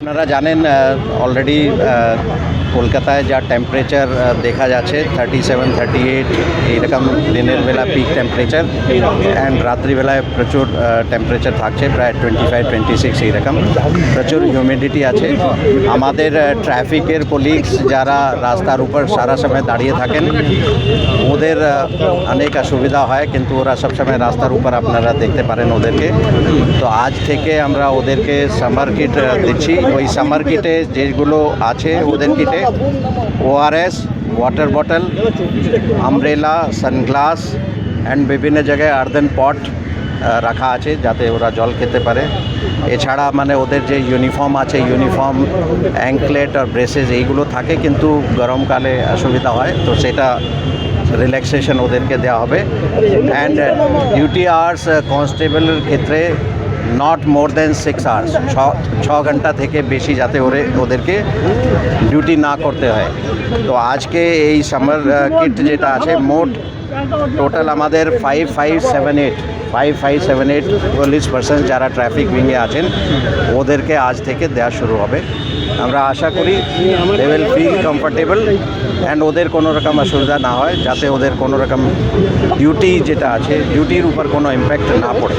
আপনারা জানেন অলরেডি কলকাতায় যা টেম্পারেচার দেখা যাচ্ছে থার্টি সেভেন থার্টি এইট এইরকম দিনের বেলা পিক টেম্পারেচার অ্যান্ড রাত্রিবেলায় প্রচুর টেম্পারেচার থাকছে, প্রায় টোয়েন্টি ফাইভ টোয়েন্টি সিক্স এইরকম। প্রচুর হিউমিডিটি আছে। আমাদের ট্রাফিকের কলিগস যারা রাস্তার উপর সারা সময় দাঁড়িয়ে থাকেন, ওদের অনেক অসুবিধা হয়, কিন্তু ওরা সবসময় রাস্তার উপর আপনারা দেখতে পারেন ওদেরকে। তো আজ থেকে আমরা ওদেরকে সামার কিট দিচ্ছি। ওই সামার কিটে যেগুলো আছে ওদের কিটে ORS water bottle umbrella sunglass and বিভিন্ন জায়গায় আর্দেন পট রাখা আছে যাতে ওরা জল খেতে পারে। এছাড়া মানে ওদের যে ইউনিফর্ম আছে ইউনিফর্ম অ্যাঙ্কলেট আর ব্রেসেস এইগুলো থাকে কিন্তু গরমকালে অসুবিধা হয়। তো সেটা রিল্যাক্সেশন ওদেরকে দেওয়া হবে। অ্যান্ড ডিউটি আওয়ার্স কনস্টেবলের ক্ষেত্রে not more than six hours ছ ঘণ্টা থেকে বেশি যাতে ওরে ওদেরকে ডিউটি না করতে হয়। তো আজকে এই সামার কিট যেটা আছে, মোট টোটাল আমাদের five five seven eight five five seven eight police person যারা ট্রাফিক উইংয়ে আছেন, ওদেরকে আজ থেকে দেওয়া শুরু হবে। আমরা আশা করি they will feel comfortable and ওদের কোনো রকম অসুবিধা না হয়, যাতে ওদের কোনো রকম ডিউটি যেটা আছে ডিউটির উপর কোনো ইম্প্যাক্ট না পড়ে।